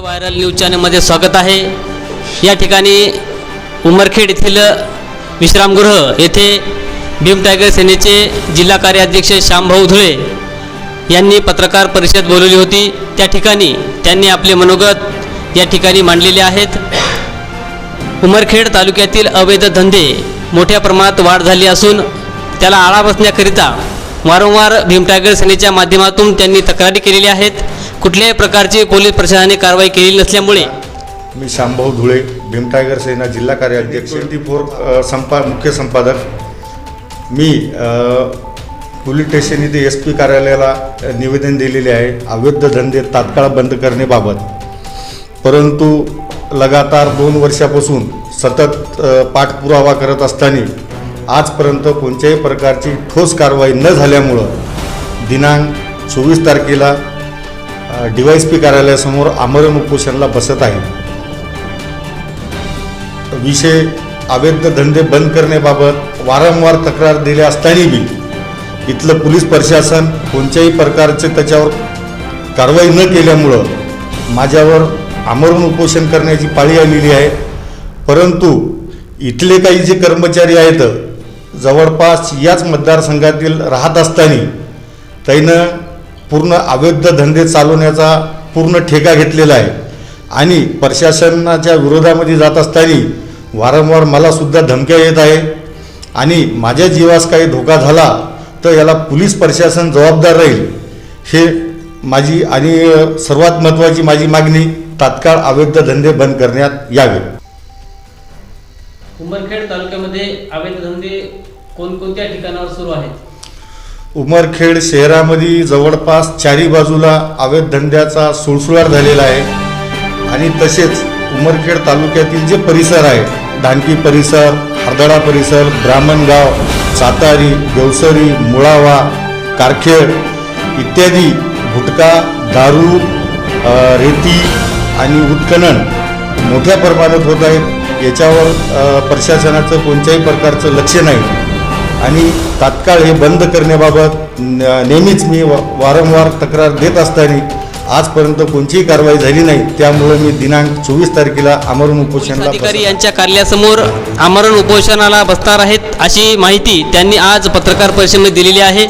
Viral news चॅनलमध्ये स्वागत आहे. या ठिकाणी उमरखेड येथील विश्रामगृह येथे भीम टायगर सेनेचे जिल्हा कार्याध्यक्ष श्यामभाऊ धुळे यांनी पत्रकार परिषद बोलवली होती. त्या ठिकाणी त्यांनी आपले मनोगत या ठिकाणी मांडलेले आहेत. उमरखेड तालुक्यातील अवैध धंदे मोठ्या प्रमाणात वाढ झाली असून त्याला आळा बसण्याकरिता वारंवार भीम टायगर सेनेच्या माध्यमातून त्यांनी तक्रारी केलेल्या आहेत. कुठल्याही प्रकारची पोलीस प्रशासनाने कारवाई केली नसल्यामुळे मी शामभाऊ धुळे भीम टायगर सेना जिल्हा कार्याध्यक्ष ट्वेंटी फोर संपा मुख्य संपादक. मी पोलीस स्टेशन इथे एस पी कार्यालयाला निवेदन दिलेले आहे. अवैध धंदे तात्काळ बंद करण्याबाबत. परंतु लगातार दोन वर्षापासून सतत पाठपुरावा करत असताना आजपर्यंत कोणत्याही प्रकारची ठोस कारवाई न झाल्यामुळं दिनांक चोवीस तारखेला डी पी कार्यालयासमोर आमरण उपोषणाला बसत आहे विषय अवैध धंदे बंद करण्याबाबत वारंवार तक्रार दिल्या असताना बी इथलं पोलीस प्रशासन कोणत्याही प्रकारचे त्याच्यावर कारवाई न केल्यामुळं माझ्यावर आमरण उपोषण करण्याची पाळी आलेली आहे. परंतु इथले काही जे कर्मचारी आहेत जवळपास याच मतदारसंघातील राहत असताना त्यानं पूर्ण अवैध धंदे चालवण्याचा पूर्ण ठेका घेतलेला आहे. आणि प्रशासनाच्या विरोधामध्ये जात असताना वारंवार मला सुद्धा धमक्या येत आहे. आणि माझ्या जीवास काही धोका झाला तर याला पोलीस प्रशासन जबाबदार राहील. हे माझी आणि सर्वात महत्त्वाची माझी मागणी तात्काळ अवैध धंदे बंद करण्यात यावे. उमरखेड तालुक्यामध्ये अवैध धंदे कोणकोणत्या ठिकाणावर सुरू आहेत? उमरखेड शहरामध्ये जवळपास चारी बाजूला अवैध धंद्याचा सुळसुळाट झालेला आहे. आणि तसेच उमरखेड तालुक्यातील जे परिसर आहे धानकी परिसर हरदडा परिसर ब्राह्मणगाव सातारी देवसरी मुळावा कारखेड इत्यादी गुटखा दारू रेती आणि उत्खनन मोठ्या प्रमाणात होत आहेत. याच्यावर प्रशासनाचं कोणत्याही प्रकारचं लक्ष नाही. आणि तात्काळ हे बंद करण्याबाबत नेहमीच मी वारंवार तक्रार देत असताना आजपर्यंत कोणतीही कारवाई झाली नाही त्यामुळे मी दिनांक चोवीस तारखेला आमरण पोलीस उपोषणाला अधिकारी. यांच्या कार्यालयासमोर आमरण उपोषणाला बसणार आहेत अशी माहिती त्यांनी आज पत्रकार परिषदेमध्ये दिलेली आहे